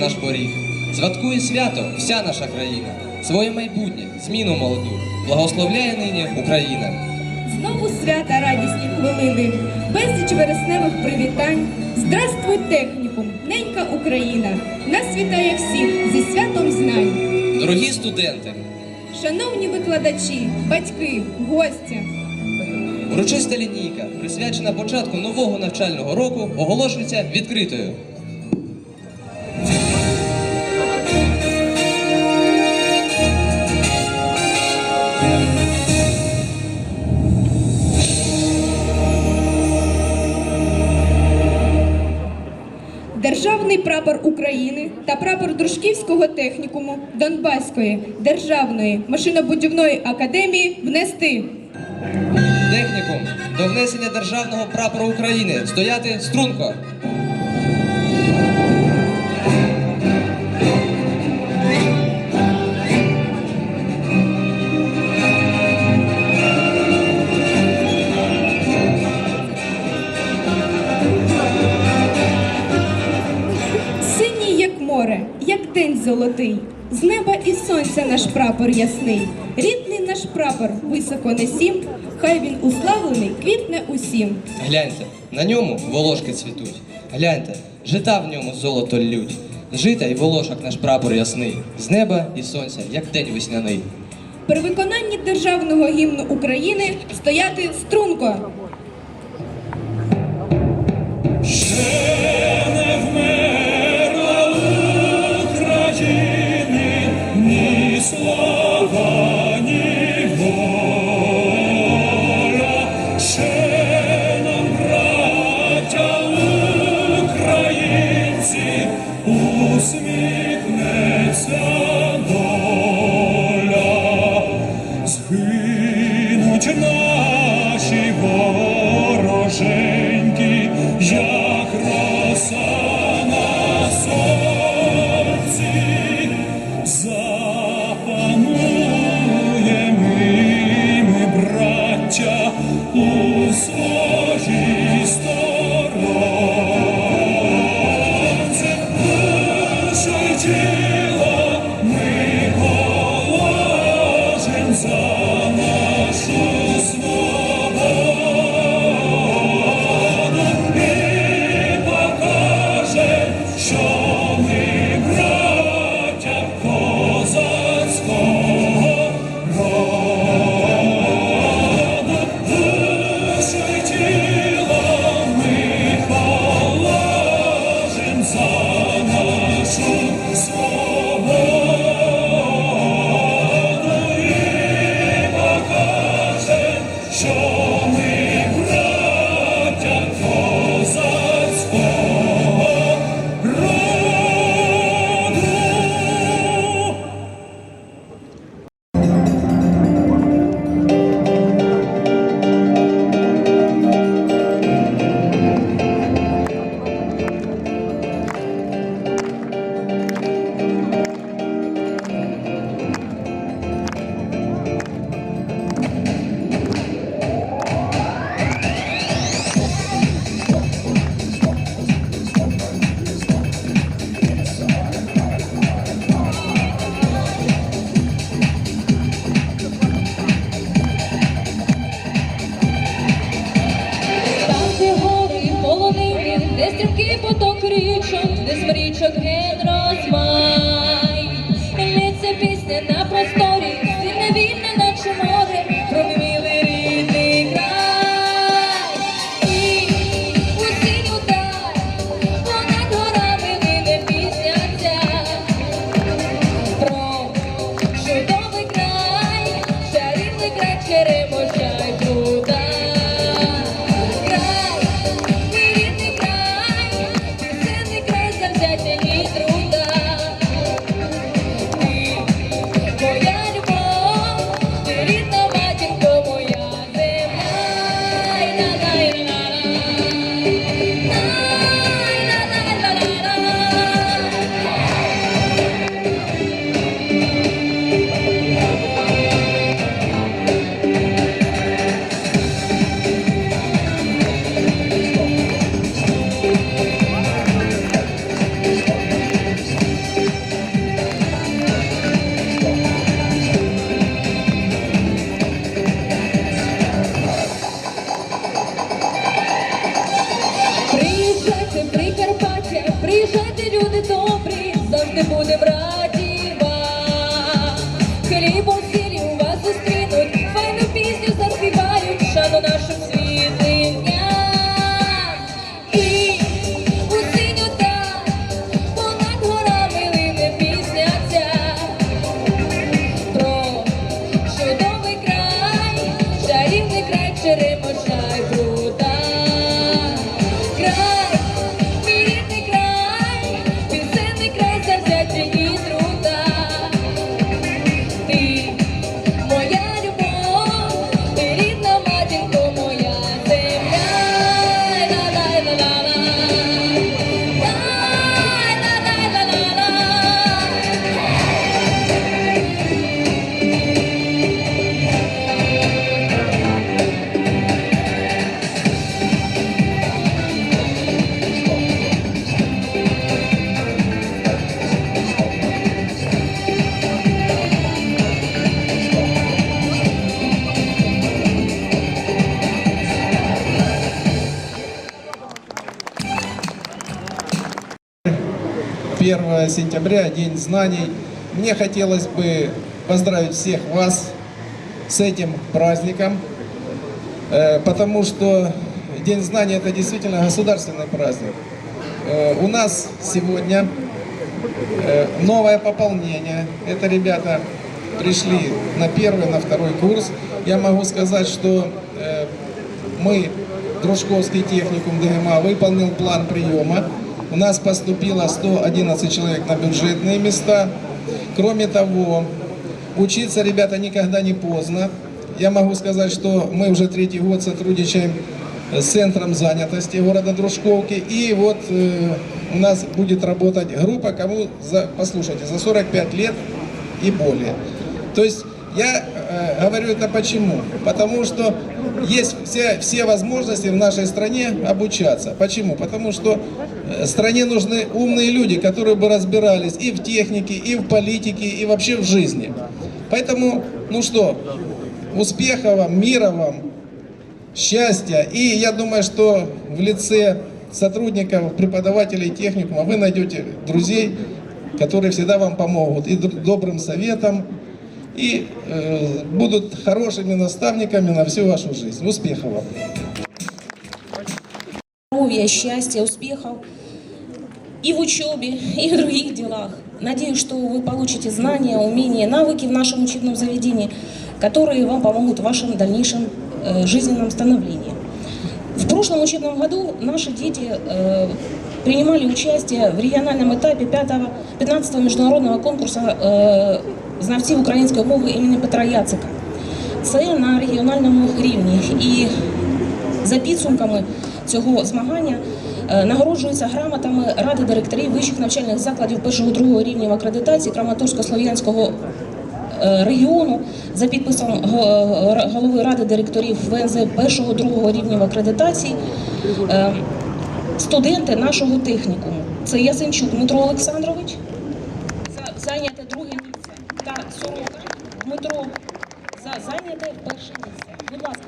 наш поріг. Святкує свято вся наша країна, своє майбутнє, зміну молоду. Благословляє нині Україна. Знову свята радісні хвилини, безліч вересневих привітань. Здравствуй, технікум, ненька Україна! Нас вітає всіх зі святом знань. Дорогі студенти, Шановні викладачі, батьки, гості. урочиста лінійка, присвячена початку нового навчального року, оголошується відкритою. Прапор України та прапор Дружківського технікуму Донбаської державної машинобудівної академії внести. Технікум до внесення державного прапору України стояти струнко. День золотий, з неба і сонця наш прапор ясний. Рідний наш прапор високо несім, хай він уславлений квітне усім. Гляньте, на ньому волошки цвітуть. Гляньте, жита в ньому золото ллють. Жита й волошок наш прапор ясний, з неба і сонця, як день весняний. При виконанні державного гімну України стояти струнко. Сентября, День знаний. Мне хотелось бы поздравить всех вас с этим праздником, э, потому что День знаний это действительно государственный праздник. Э, У нас сегодня э, новое пополнение. Это ребята пришли на первый, на второй курс. Я могу сказать, что мы, Дружковский техникум ДГМА, выполнил план приема. У нас поступило 111 человек на бюджетные места. Кроме того, учиться, ребята, никогда не поздно. Я могу сказать, что мы уже третий год сотрудничаем с центром занятости города Дружковки. И вот э, у нас будет работать группа, кому, за, послушайте, за 45 лет и более. То есть я э, говорю это почему? Потому что есть все, все возможности в нашей стране обучаться. Почему? Потому что э, стране нужны умные люди, которые бы разбирались и в технике, и в политике, и вообще в жизни. Поэтому, ну что, успехов вам, мира вам, счастья. И я думаю, что в лице сотрудников, преподавателей техникума вы найдете друзей, которые всегда вам помогут и добрым советом, и э, будут хорошими наставниками на всю вашу жизнь. Успехов вам! здоровья, счастья, успехов и в учебе, и в других делах. Надеюсь, что вы получите знания, умения, навыки в нашем учебном заведении, которые вам помогут в вашем дальнейшем э, жизненном становлении. В прошлом учебном году наши дети э, принимали участие в региональном этапе 5-го, 15-го международного конкурсу е, знавців української мови імені Петра Яцика. Це на регіональному рівні. І за підсумками цього змагання е, нагороджуються грамотами Ради директорів вищих навчальних закладів першого-другого рівнів акредитації Краматорсько-Слов'янського е, регіону за підписом голови Ради директорів ВНЗ першого-другого рівнів акредитації. е, Студенти нашого технікуму це Ясенчук Дмитро Олександрович, Дмитро за зайняте перше місце. Будь ласка.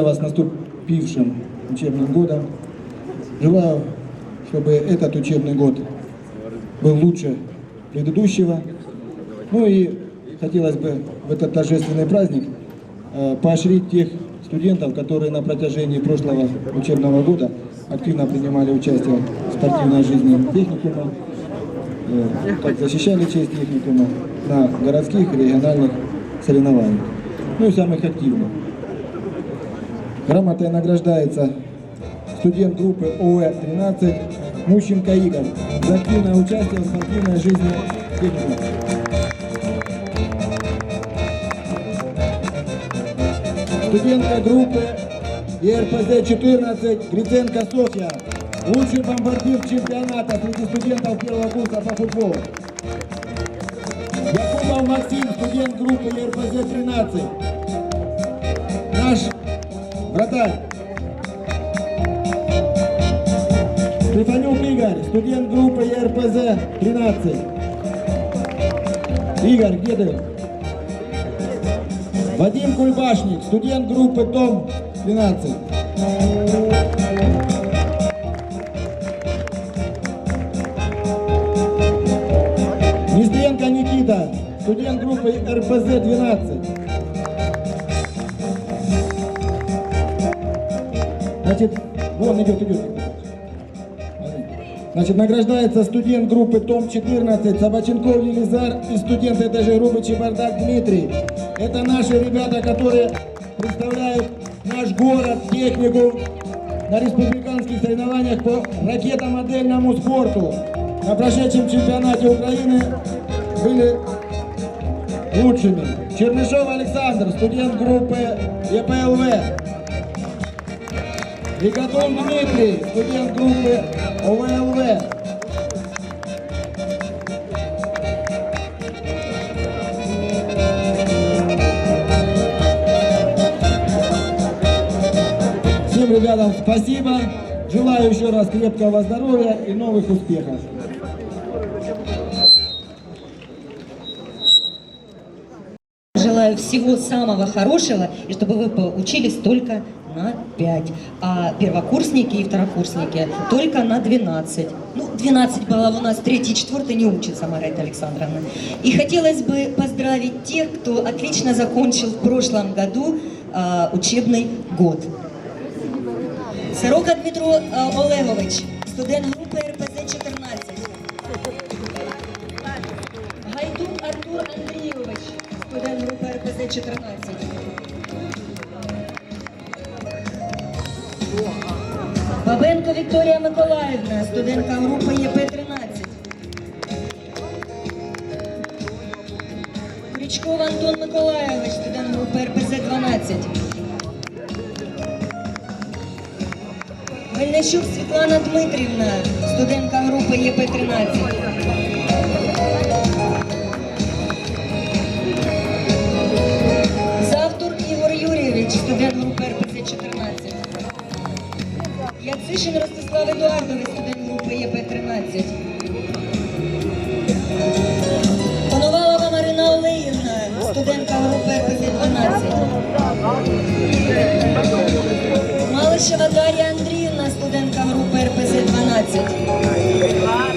вас наступившим учебным годом. Желаю, чтобы этот учебный год был лучше предыдущего. Ну и хотелось бы в этот торжественный праздник э, поощрить тех студентов, которые на протяжении прошлого учебного года активно принимали участие в спортивной жизни техникума, э, как защищали честь техникума на городских и региональных соревнованиях. Ну и самых активных. Грамотой награждается студент группы ОЭ-13 Мущенко Игорь за активное участие в спортивной жизни техникума. Студентка группы ЕРПЗ-14 Гриценко Софья. Лучший бомбардир чемпионата среди студентов первого курса по футболу. Якубов Максим, студент группы ЕРПЗ-13. Наш вратарь. Стефанюк Игорь, студент группы ЕРПЗ РПЗ 13. Игорь, где ты? Вадим Кульбашник, студент группы ТОМ 12. Нестеренко Никита, студент группы РПЗ 12. Значит, вон идет, идет. Значит, награждается студент группы ТОМ-14 Собаченков Елизар и студент этой же группы Чебардак Дмитрий. Это наши ребята, которые представляют наш город, технику на республиканских соревнованиях по ракетомодельному спорту. На прошедшем чемпионате Украины были лучшими. Чернышов Александр, студент группы ЕПЛВ. Рикотон Дмитрий, студент группы ОВЛВ. Всем ребятам спасибо. Желаю еще раз крепкого здоровья и новых успехов. Желаю всего самого хорошего, и чтобы вы поучились только на 5, а первокурсники и второкурсники только на 12. Ну, 12 баллов у нас третий и четвертый не учится, Маргарита Александровна. И хотелось бы поздравить тех, кто отлично закончил в прошлом году а, учебный год. Сорока Дмитро а, Олегович, студент группы РПЗ-14. Гайдук Артур Андрійович, студент групи РПЗ-14. Бабенко Вікторія Миколаївна, студентка групи ЄП-13. Крючков Антон Миколаєвич, студент групи РПЗ-12. Мельничук Світлана Дмитрівна, студентка групи ЄП-13. Яцишин Ростислав Едуардович, студент групи ЄП-13. Панувалова Марина Олеївна, студентка групи РПЗ-12. Малишева Дар'я Андріївна, студентка групи РПЦ-12.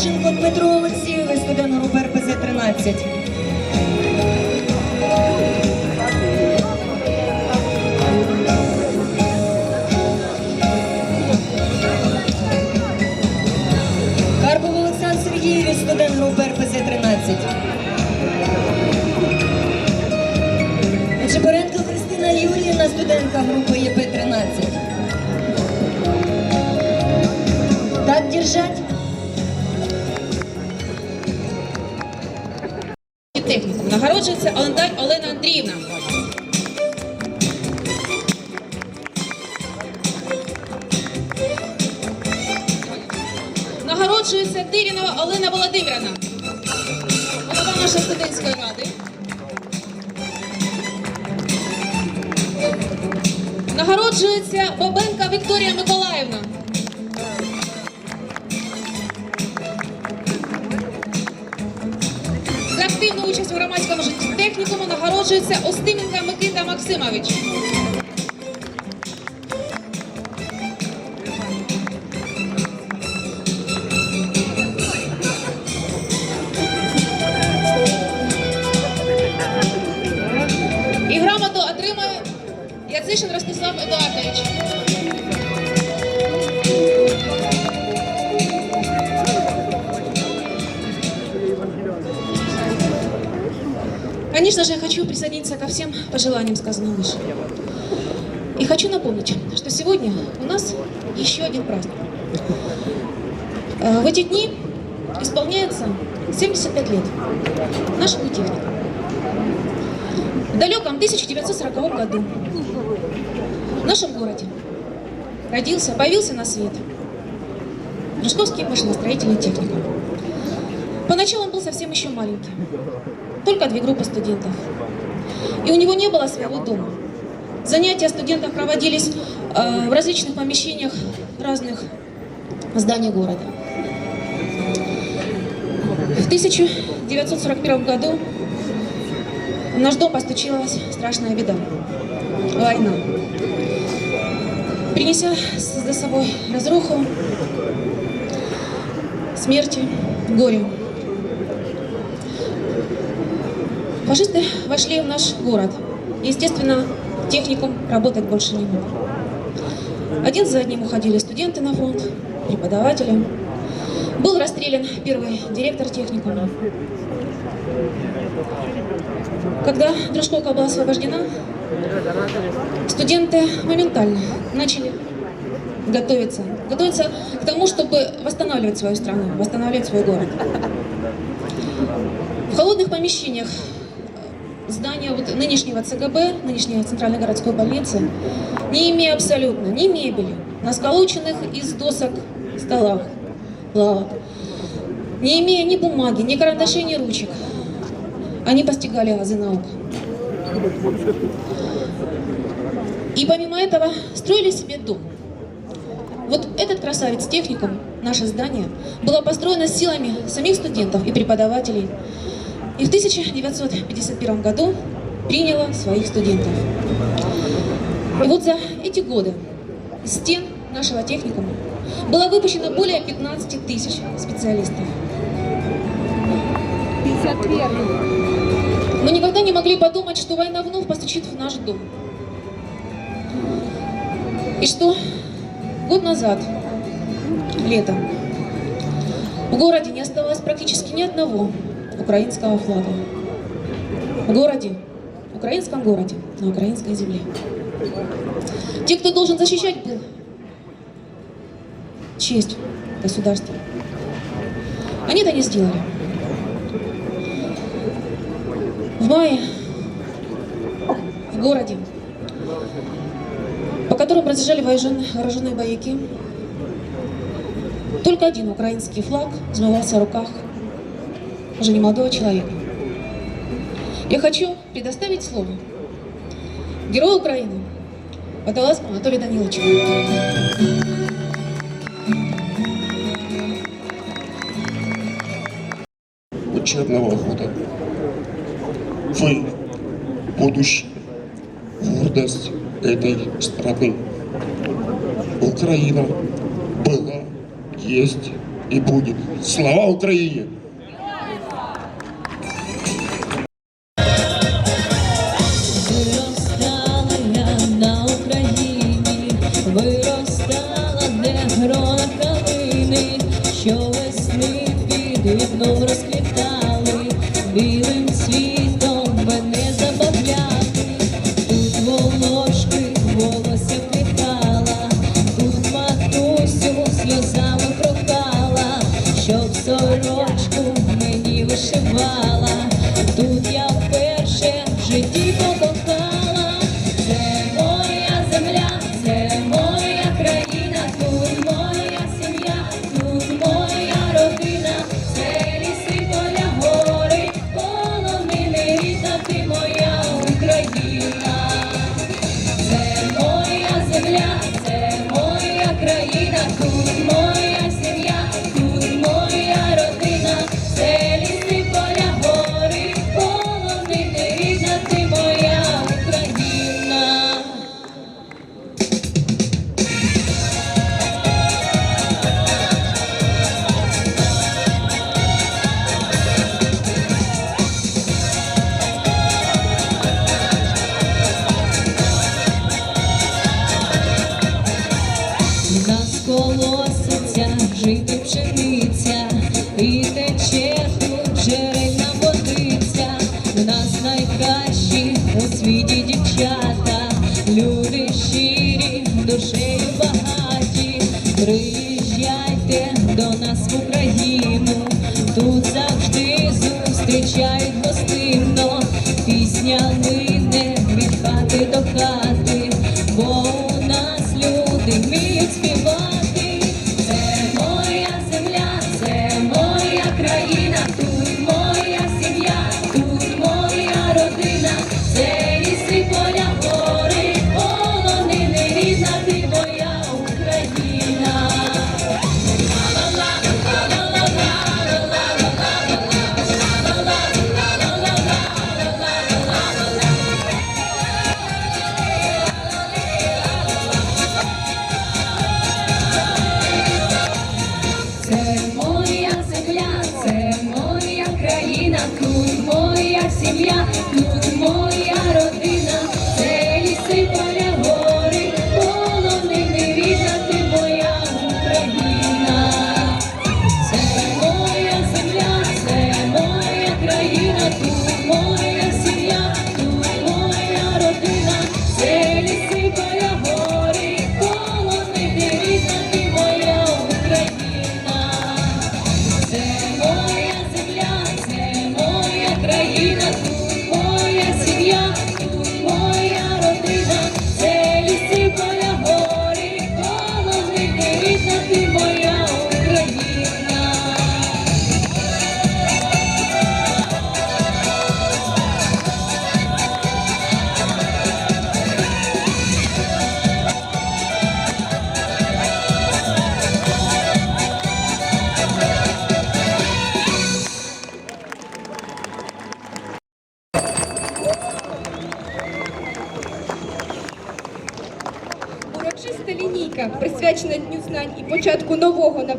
Гладченко Дмитро Олексійович, студент групи РПЗ-13. Карпов Олександр Сергійович, студент групи РПЗ-13. Чепоренко Христина Юріївна, студентка групи ЄП-13. Нагороджується Олена Андріївна. Нагороджується Тирінова Олена Володимирівна. Голова нашої студентської ради. Нагороджується Бабенка Вікторія Миколаївна. Активну участь у громадському житті технікуму нагороджується Остименко Микита Максимович. І грамоту отримає Яцишин Ростислав Едуардович. Конечно же, я хочу присоединиться ко всем пожеланиям, сказанным выше. И хочу напомнить, что сегодня у нас еще один праздник. Э, В эти дни исполняется 75 лет нашему технику. В далеком 1940 году в нашем городе родился, появился на свет Рожковский машиностроительный техникум. По Поначалу он был совсем еще маленький. Только две группы студентов. И у него не было своего дома. Занятия студентов проводились э, в различных помещениях разных зданий города. В 1941 году в наш дом постучилась страшная беда. Война. Принеся за собой разруху, смерти, горе. Фашисты вошли в наш город. Естественно, техникум работать больше не мог. Один за одним уходили студенты на фронт, преподаватели. Был расстрелян первый директор техникума. Когда Дружковка была освобождена, студенты моментально начали готовиться. Готовиться к тому, чтобы восстанавливать свою страну, восстанавливать свой город. В холодных помещениях здания вот нынешнего ЦГБ, нынешней Центральной городской больницы, не имея абсолютно ни мебели, на сколоченных из досок столах, лавок, не имея ни бумаги, ни карандашей, ни ручек, они постигали азы наук. И помимо этого строили себе дом. Вот этот красавец техникум, наше здание, было построено силами самих студентов и преподавателей. И в 1951 году приняло своих студентов. И вот за эти годы стен нашего техникума было выпущено более 15 тысяч специалистов. Мы никогда не могли подумать, что война вновь постучит в наш дом. И что год назад, летом, в городе не осталось практически ни одного украинского флага. В городе, в украинском городе, на украинской земле. Те, кто должен защищать был честь государства, они это не сделали. В мае в городе, по которым разъезжали вооружен- вооруженные боевики, только один украинский флаг взмывался в руках уже немолодого человека. Я хочу предоставить слово герою Украины Водолазскому Анатолию Даниловичу. учебного года. Вы будущее, гордость этой страны. Украина была, есть и будет. Слава Украине! Te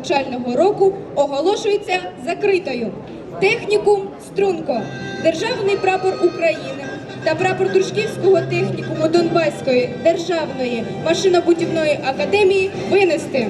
навчального року оголошується закритою. Технікум струнко, державний прапор України та прапор Дружківського технікуму Донбаської державної машинобудівної академії винести.